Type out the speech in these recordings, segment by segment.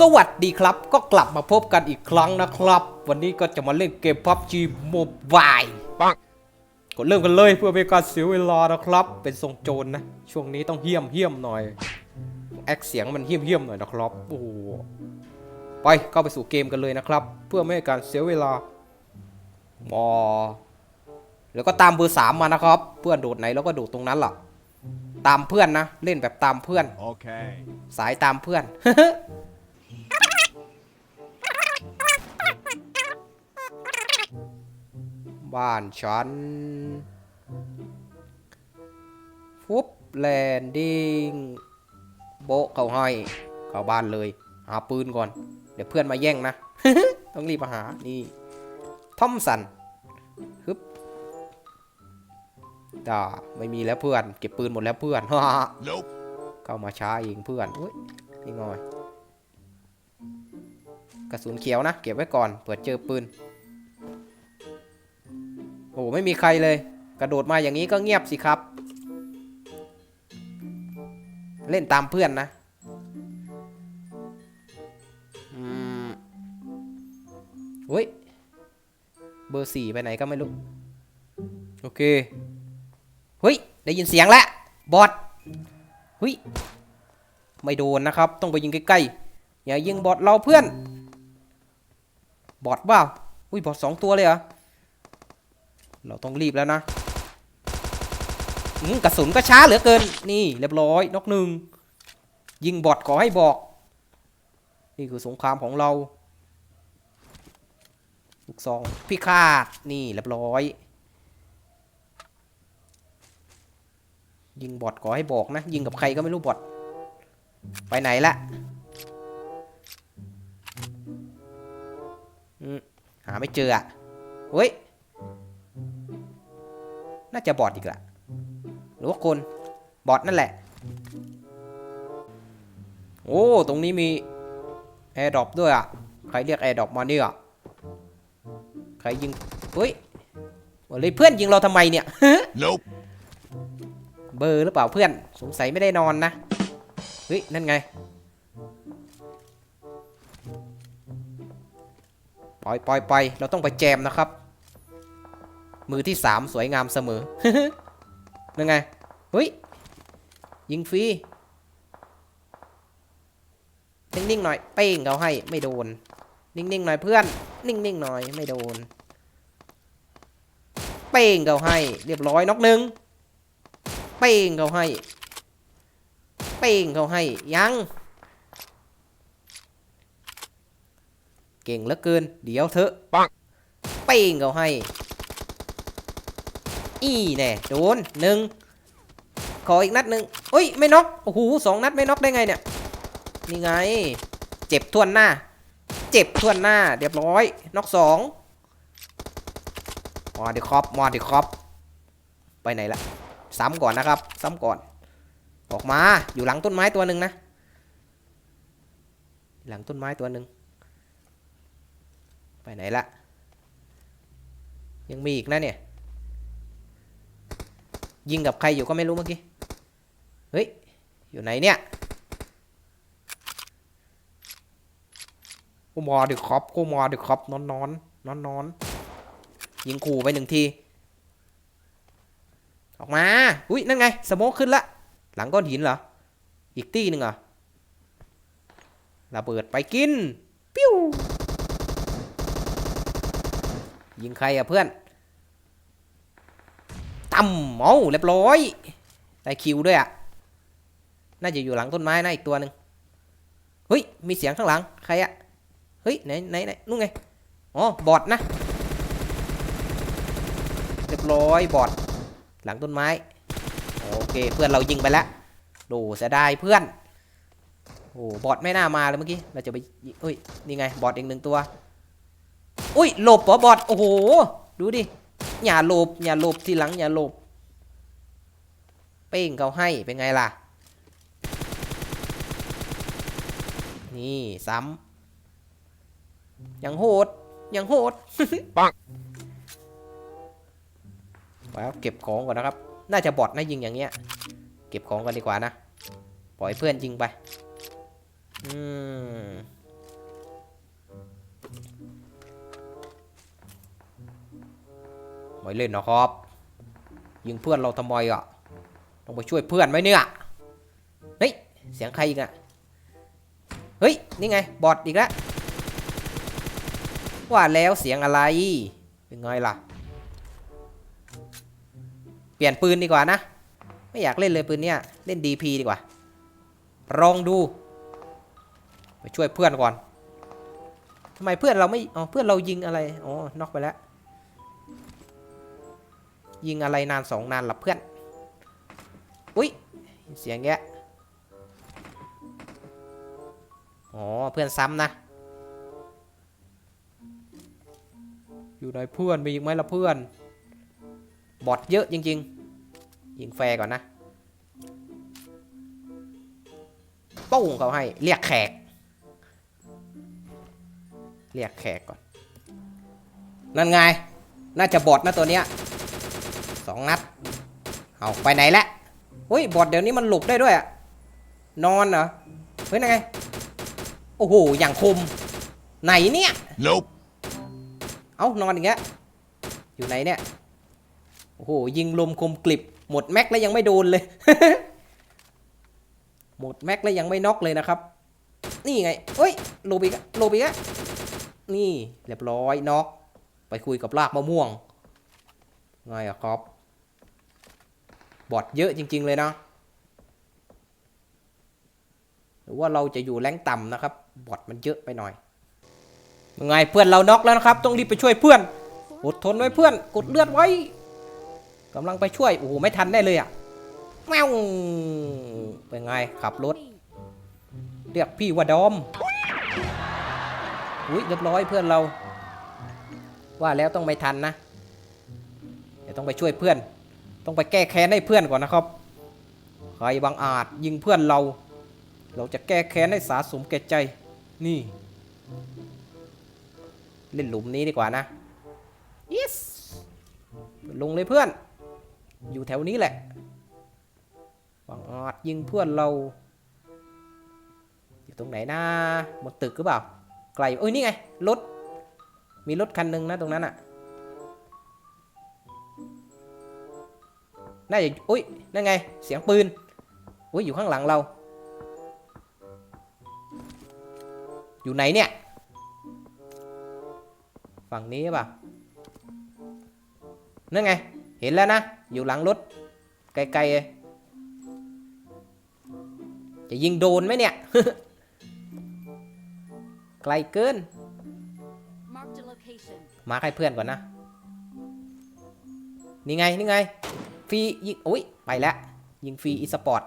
สวัสดีครับ ก็กลับมาพบกันอีกครั้งนะครับ วันนี้ก็จะมาเล่นเกม PUBG Mobile ปังก็เริ่มกันเลยเพื่อไม่ให้การเสียเวลานะครับ เป็นทรงโจรนะ ช่วงนี้ต้องเฮี้ยมเฮี้ยมหน่อย แอคเสียงมันเฮี้ยมเฮี้ยมหน่อยนะครับ โอ้โห ไปเข้าไปสู่เกมกันเลยนะครับ เพื่อไม่ให้การเสียเวลามอแล้วก็ตามเบอร์สามมานะครับ เพื่อนโดดไหนแล้วก็โดดตรงนั้นล่ะ ตามเพื่อนนะ เล่นแบบตามเพื่อน Okay. สายตามเพื่อน บ้านฉัน ฟุบแลนดิ้งโบะเขาให้เข้าบ้านเลย หาปืนก่อน เดี๋ยวเพื่อนมาแย่งนะ ต้องรีบมาหา นี่ทอมสันฮึบด่าไม่มีแล้วเพื่อน เก็บปืนหมดแล้วเพื่อน Nope. เข้ามาช้าเองเพื่อนอุ้ยนี่งอย กระสุนเขียวนะ เก็บไว้ก่อนเผื่อเจอปืน โอ้ไม่มีใครเลย กระโดดมาอย่างนี้ก็เงียบสิครับ เล่นตามเพื่อนนะอืมอุ้ย เบอร์สี่ไปไหนก็ไม่รู้ โอเค เฮ้ย ได้ยินเสียงแล้ว บอทเฮ้ย ไม่โดนนะครับ ต้องไปยิงใกล้ๆ อย่ายิงบอทเราเพื่อน บอทเปล่าอุ้ยบอทสองตัวเลยเหรอ เราต้องรีบแล้วนะกระสุนก็ช้าเหลือเกิน นี่เรียบร้อยนกหนึ่ง ยิงบอทขอให้บอก นี่คือสงครามของเรา ลูกซองพิฆาตนี่เรียบร้อย ยิงบอทขอให้บอกนะ ยิงกับใครก็ไม่รู้บอทไปไหนละ หาไม่เจออะเฮ้ย น่าจะบอทอีกละหรือว่าคนบอทนั่นแหละ โอ้ ตรงนี้มีแอร์ดรอปด้วยอะใครเรียกแอร์ดรอปมาเนี่ยใครยิงเฮ้ยเลยเพื่อนยิงเราทำไมเนี่ย Nope. เบอร์หรือเปล่าเพื่อน สงสัยไม่ได้นอนนะ เฮ้ย นั่นไง ปล่อยปล่อยปเราต้องไปแจมนะครับ มือที่สามสวยงามเสมอนั่นไงเฮ้ยยิงฟรีนิ่งๆหน่อยเป้งเขาให้ไม่โดน นิ่งๆหน่อยเพื่อน นิ่งๆหน่อยไม่โดน เป้งเขาให้ เรียบร้อยนอกหนึ่งเป้งเขาให้ เป้งเขาให้ยัง เก่งเหลือเกิน เดี๋ยวเถอะปังเป้งเขาให้ อีแน่โดนหนึ่งขออีกนัดหนึ่งเอ้ย ไม่น็อกโอ้โหสองนัดไม่น็อกได้ไงเนี่ย นี่ไง เจ็บทวนหน้า เจ็บทวนหน้า เรียบร้อยน็อกสองมอดิคอปมอดิคอปไปไหนละซ้ำก่อนนะครับ ซ้ำก่อน ออกมาอยู่หลังต้นไม้ตัวหนึ่งนะ หลังต้นไม้ตัวหนึ่ง ไปไหนละ ยังมีอีกนะเนี่ย ยิงกับใครอยู่ก็ไม่รู้เมื่อกี้ เฮ้ย อยู่ไหนเนี่ยกูมอดิคอปกูมอดิคอปนอนนอนนอนนอนยิงขู่ไปหนึ่งที ออกมา อุ้ยนั่นไง สโมกขึ้นละ หลังก้อนหินเหรอ อีกตีหนึ่งเหรอระเบิดไปกิน ปิ้ว ยิงใครอะเพื่อนตั้มเมาเรียบร้อยได้คิวด้วยอะน่าจะอยู่หลังต้นไม้นะอีกตัวหนึ่งเฮ้ยมีเสียงข้างหลังใครอะเฮ้ยไหนไหนไหนนู่นไงอ๋อบอดนะเรียบร้อยบอดหลังต้นไม้โอเคเพื่อนเรายิงไปแล้วดูเสียดายเพื่อนโอ้บอดไม่น่ามาเลยเมื่อกี้เราจะไปเอ้ยนี่ไงบอดอีกหนึ่งตัว อุ้ยหลบเหรอบอดโอ้โห ดูดิ อย่าหลบ อย่าหลบทีหลัง อย่าหลบ เป้งเขาให้ เป็นไงล่ะ นี่ซ้ำยังโหด ยังโหด ปังแล้วเก็บของก่อนนะครับ น่าจะบอดนะยิงอย่างเงี้ย เก็บของกันดีกว่านะ ปล่อยเพื่อนยิงไป อืม ไม่เล่นนะครับ ยิงเพื่อนเราทำไมอะต้องไปช่วยเพื่อนไหมเนี่ยเฮ้ยเสียงใครอีกอะเฮ้ยนี่ไงบอดอีกแล้วว่าแล้วเสียงอะไรเป็นไงล่ะ เปลี่ยนปืนดีกว่านะ ไม่อยากเล่นเลยปืนเนี้ยเล่น DP ดีกว่าลองดู ไปช่วยเพื่อนก่อนทำไมเพื่อนเราไม่อ๋อเพื่อนเรายิงอะไรอ๋อน็อกไปแล้ว ยิงอะไรนานสองนานหลับเพื่อน อุ้ยเสียงแกะอ๋อเพื่อนซ้ำนะ อยู่ไหนเพื่อนมีอีกไหมล่ะเพื่อน บอทเยอะจริงๆ ยิงแฟร์ก่อนนะป้งเขาให้ เรียกแขก เรียกแขกก่อน นั่นไง น่าจะบอทนะตัวเนี้ย องนัด เอาไปไหนละเฮ้ยบอทเดี๋ยวนี้มันหลบได้ด้วยอะนอนเหรอ เฮ้ยนั่นไง โอ้โห อย่างคม ไหนเนี่ย Nope. เอ้านอนอย่างเงี้ยอยู่ไหนเนี่ย โอ้โห ยิงลมคมกลิบ หมดแม็กแล้วยังไม่โดนเลย หมดแม็กแล้วยังไม่น็อกเลยนะครับ นี่ไงเฮ้ยโลบิกอะโลบิกอะนี่ เรียบร้อยน็อก ไปคุยกับลากมะม่วงไงอะครับ บอดเยอะจริง ๆ เลยเนาะหรือว่าเราจะอยู่แรงต่ำนะครับ บอดมันเยอะไปหน่อยยังไงเพื่อนเราน็อกแล้วนะครับ ต้องรีบไปช่วยเพื่อน อดทนไว้เพื่อน กดเลือดไว้กำลังไปช่วย โอ้โห ไม่ทันได้เลยอะแมวเป็นไง ขับรถ เรียกพี่ว่าดอม อุ้ยเรียบร้อยเพื่อนเรา ว่าแล้วต้องไม่ทันนะ เดี๋ยวต้องไปช่วยเพื่อน ต้องไปแก้แค้นให้เพื่อนก่อนนะครับ ใครบางอาจยิงเพื่อนเรา เราจะแก้แค้นให้สาสมแก่ใจ นี่ เล่นหลุมนี้ดีกว่านะ yes ลงเลยเพื่อน อยู่แถวนี้แหละ บางอาจยิงเพื่อนเรา อยู่ตรงไหนนะบนตึกหรือเปล่า ไกล เอ้ยนี่ไง รถ มีรถคันหนึ่งนะตรงนั้นอะ น่าจะอุ้ยนั่นไง เสียงปืน อุ้ยอยู่ข้างหลังเรา อยู่ไหนเนี่ย ฝั่งนี้ป่ะ นั่นไง เห็นแล้วนะ อยู่หลังรถ ไกลๆเลยจะยิงโดนไหมเนี่ย ไกลเกิน Marked a location. มาร์คให้เพื่อนก่อนนะ นี่ไง นี่ไง ฟรียิงอุ้ยไปแล้วยิงฟรีอีสปอร์ต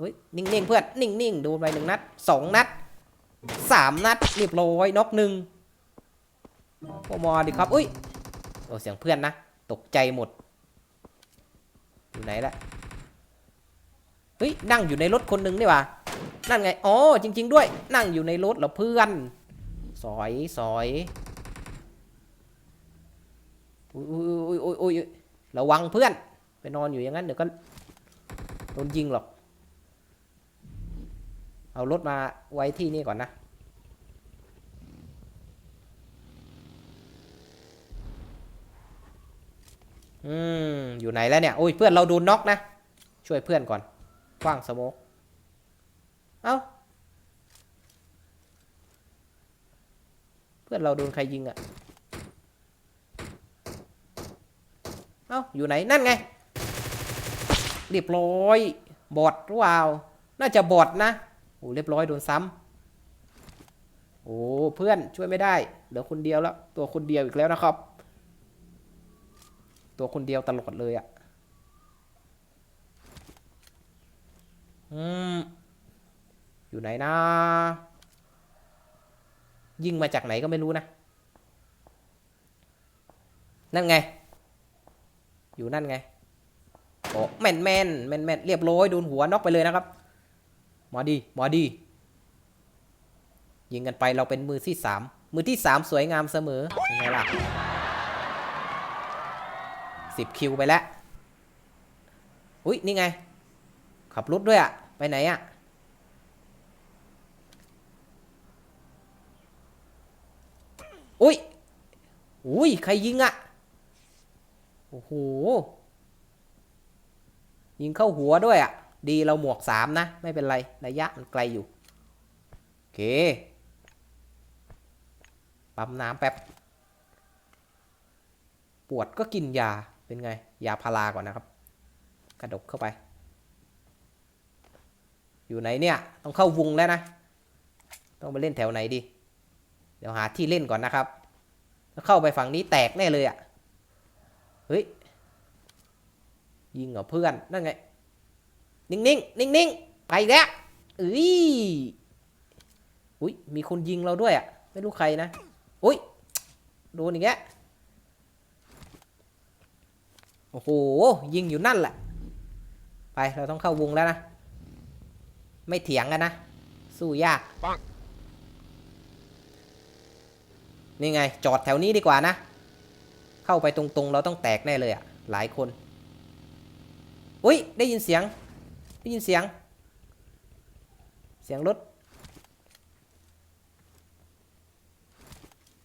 อุ้ยนิ่งๆเพื่อนนิ่งๆโดนไปหนึ่งนัดสองนัดสามนัดเรียบร้อยน็อกหนึ่งพอมาดิครับอุ้ยโอ้เสียงเพื่อนนะตกใจหมดอยู่ไหนละเฮ้ยนั่งอยู่ในรถคนหนึ่งนี่หว่านั่นไงอ๋อจริง ๆ ด้วยนั่งอยู่ในรถเหรอเพื่อนสอยสอยอุ้ยอุ้ยอุ้ยอุ้ยอุ้ย ระวังเพื่อนไปนอนอยู่อย่างนั้นเดี๋ยวก็โดนยิงหรอก เอารถมาไว้ที่นี่ก่อนนะ อืม อยู่ไหนแล้วเนี่ย โอ้ยเพื่อนเราโดนน็อกนะ ช่วยเพื่อนก่อนคว้างสโมกเอ้า เพื่อนเราโดนใครยิงอะ เอ้าอยู่ไหนนั่นไงเรียบร้อย บอดหรือเปล่าน่าจะบอดนะโอ้เรียบร้อยโดนซ้ำโอ้เพื่อนช่วยไม่ได้เหลือคนเดียวแล้ว ตัวคนเดียวอีกแล้วนะครับ ตัวคนเดียวตลอดเลยอะ่ะอืมอยู่ไหนนะยิงมาจากไหนก็ไม่รู้นะ นั่นไง อยู่นั่นไงโอ้แม่นแม่นแม่นแม่นเรียบร้อยโดนหัวน็อกไปเลยนะครับมาดีมาดี ยิงกันไปเราเป็นมือที่สามมือที่สามสวยงามเสมอยังไงล่ะสิบคิวไปแล้ว อุ้ยนี่ไง ขับรถด้วยอะไปไหนอะอุ้ยอุ้ยใครยิงอะ โอ้โห ยิงเข้าหัวด้วยอะ ดีเราหมวกสามนะ ไม่เป็นไร ระยะมันไกลอยู่ โอเค ปั๊มน้ำแป๊บ ปวดก็กินยา เป็นไง ยาพาราก่อนนะครับ กระดกเข้าไป อยู่ไหนเนี่ย ต้องเข้าวงแล้วนะ ต้องไปเล่นแถวไหนดี เดี๋ยวหาที่เล่นก่อนนะครับถ้าเข้าไปฝั่งนี้แตกแน่เลยอะ่ะ ฮ้ย ยิงเหรอเพื่อน นั่นไง นิ่งๆนิ่งๆไปอีกแล้วเอ้ยอุ้ย มีคนยิงเราด้วยอะ่ะ ไม่รู้ใครนะ อุ้ย โดนอีกแล้วโอ้โห ยิงอยู่นั่นแหละ ไป เราต้องเข้าวงแล้วนะ ไม่เถียงกันนะ สู้ยาก นี่ไง จอดแถวนี้ดีกว่านะ เข้าไปตรงๆ เราต้องแตกแน่เลยอะ่ะหลายคนอุ้ยได้ยินเสียง ได้ยินเสียง เสียงรถ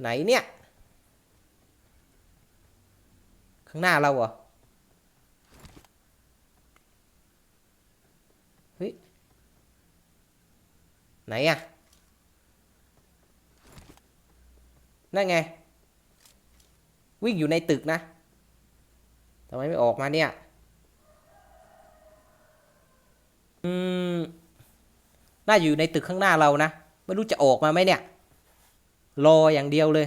ไหนเนี่ย ข้างหน้าเราเหรอเฮ้ยไหนอะนั่นไง วิ่งอยู่ในตึกนะทำไมไม่ออกมาเนี่ย อืม น่าอยู่ในตึกข้างหน้าเรานะ ไม่รู้จะออกมาไหมเนี่ย รออย่างเดียวเลย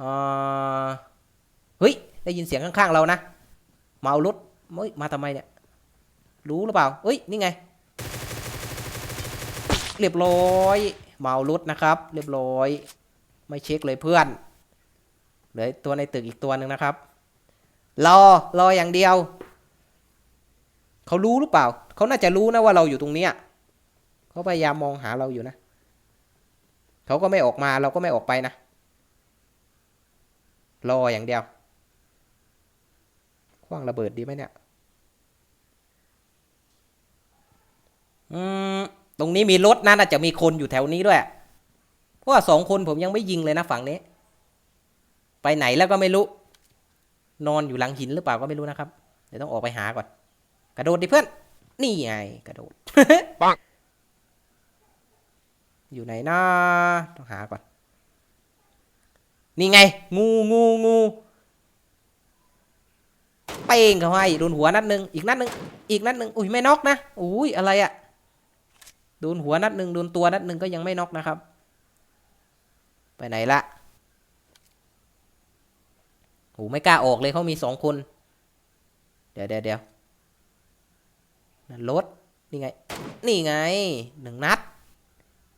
อ่าเฮ้ย ได้ยินเสียงข้างๆเรานะ เมารถเฮ้ยมาทำไมเนี่ย รู้หรือเปล่าเฮ้ย นี่ไง เรียบร้อย เมารถนะครับ เรียบร้อย ไม่เช็คเลยเพื่อนเหลือตัวในตึกอีกตัวหนึ่งนะครับ รอรออย่างเดียว เขารู้หรือเปล่า เขาน่าจะรู้นะว่าเราอยู่ตรงเนี้ยเขาพยายามมองหาเราอยู่นะ เขาก็ไม่ออกมาเราก็ไม่ออกไปนะ รออย่างเดียวคว้างระเบิดดีไหมเนี่ยอืมตรงนี้มีรถนะน่าจะมีคนอยู่แถวนี้ด้วย ราะว่าสองคนผมยังไม่ยิงเลยนะฝั่งนี้ ไปไหนแล้วก็ไม่รู้ นอนอยู่หลังหินหรือเปล่าก็ไม่รู้นะครับ เดี๋ยวต้องออกไปหาก่อน กระโดดดิเพื่อน นี่ไงกระโดดปังอยู่ไหนนะต้องหาก่อน นี่ไง งูงูงูเป้งเขาให้โดนหัวนัดหนึ่งอีกนัดหนึ่งอีกนัดหนึ่งอุ้ยไม่น็อกนะอุ้ยอะไรอะโดนหัวนัดหนึ่งโดนตัวนัดหนึ่งก็ยังไม่น็อกนะครับ ไปไหนละโอ้ไม่กล้าออกเลยเขามีสองคน เดี๋ยวเดี๋ยวเดี๋ยวนั่นรถนี่ไง นี่ไงหนึ่งนัด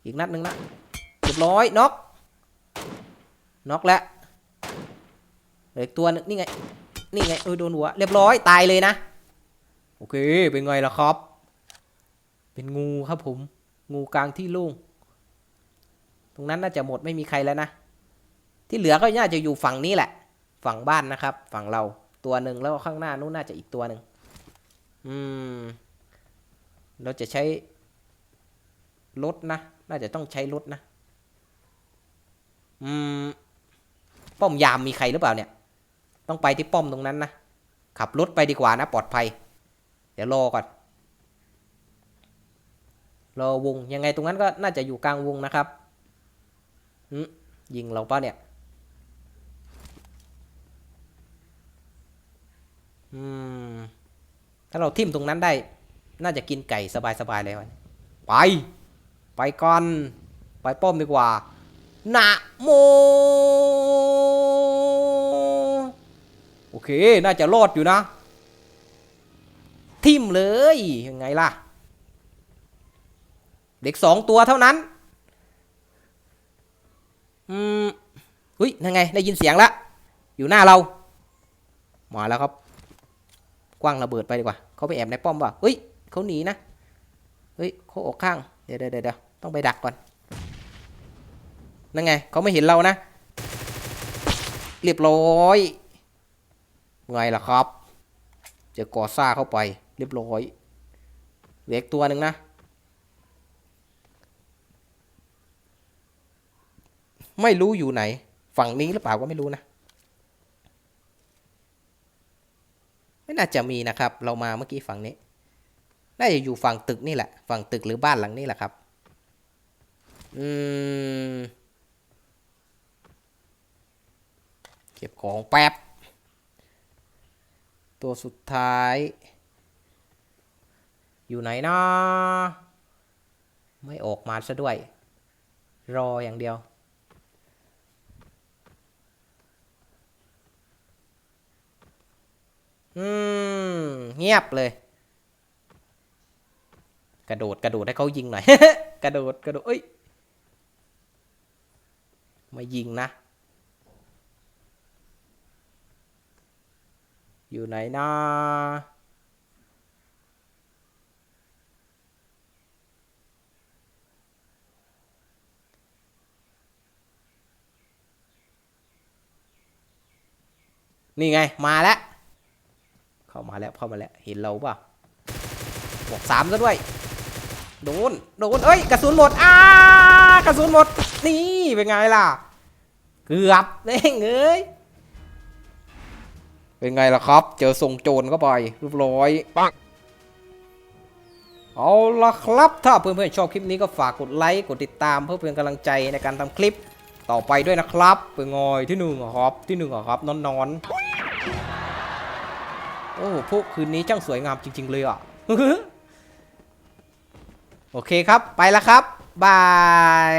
อีกนัดหนึ่งนะเรียบร้อยน็อกน็อกแล้วเหลืออีกตัวหนึงนี่ไง นี่ไงเออโดนหัว เรียบร้อยตายเลยนะ โอเค เป็นไงล่ะครับ เป็นงูครับผม งูกลางที่โล่ง ตรงนั้นน่าจะหมดไม่มีใครแล้วนะ ที่เหลือก็น่าจะอยู่ฝั่งนี้แหละ ฝั่งบ้านนะครับ ฝั่งเราตัวหนึ่งแล้วข้างหน้านู้นน่าจะอีกตัวหนึ่งอืม เราจะใช้รถนะ น่าจะต้องใช้รถนะ อืม ป้อมยามมีใครหรือเปล่าเนี่ย ต้องไปที่ป้อมตรงนั้นนะ ขับรถไปดีกว่านะ ปลอดภัย เดี๋ยวรอก่อน รอวง ยังไงตรงนั้นก็น่าจะอยู่กลางวงนะครับ ยิงเราปะเนี่ย อืม ถ้าเราทิ่มตรงนั้นได้ น่าจะกินไก่สบายๆเลยวันไป ไปก่อน ไปป้อมดีกว่า นะโม โอเค น่าจะรอดอยู่นะ ทิมเลย ยังไงล่ะ เด็กสองตัวเท่านั้น อืมหุ้ยนั่นไง ได้ยินเสียงแล้วอยู่หน้าเรา มาแล้วครับ กว้างระเบิดไปดีกว่า เขาไปแอบในป้อมป่ะเฮ้ย เขาหนีนะ เฮ้ยเขาออกข้าง เดี๋ยวเดี๋ยวเดี๋ยวต้องไปดักก่อน นั่นไง เขาไม่เห็นเรานะ เรียบร้อย ไงล่ะครับจอกอซ่าเข้าไป เรียบร้อยเหลืออีกตัวหนึ่งนะ ไม่รู้อยู่ไหน ฝั่งนี้หรือเปล่าก็ไม่รู้นะ ไม่น่าจะมีนะครับ เรามาเมื่อกี้ฝั่งนี้ น่าจะอยู่ฝั่งตึกนี่แหละ ฝั่งตึกหรือบ้านหลังนี้แหละครับ อืม เก็บของแป๊บ ตัวสุดท้าย อยู่ไหนนะไม่ออกมาซะด้วย รออย่างเดียว อืม เงียบเลย กระโดดกระโดดให้เขายิงหน่อย กระโดดกระโดดเอ้ยมายิงนะ อยู่ไหนนะนี่ไง มาแล้ว เข้ามาแล้วเข้ามาแล้วเห็นเราป่ะบอกสามซะด้วย โดน โดนเอ้ย กระสุนหมด อ้ากระสุนหมด นี่ เป็นไงล่ะ เกือบเด้งเอ้ย เป็นไงล่ะครับ เจอส่งโจรเข้าไปรียบร้อย ปังเอาละครับ ถ้าเพื่อนๆชอบคลิปนี้ก็ฝากกดไลค์ กดติดตามเพื่อเป็นกำลังใจในการทำคลิปต่อไปด้วยนะครับ เป็นไงที่หนึ่งครับ ที่หนึ่งครับนอนๆ อ้พวกคืนนี้ช่างสวยงามจริง ๆ เลยอะ โอเคครับ ไปแล้วครับ บาย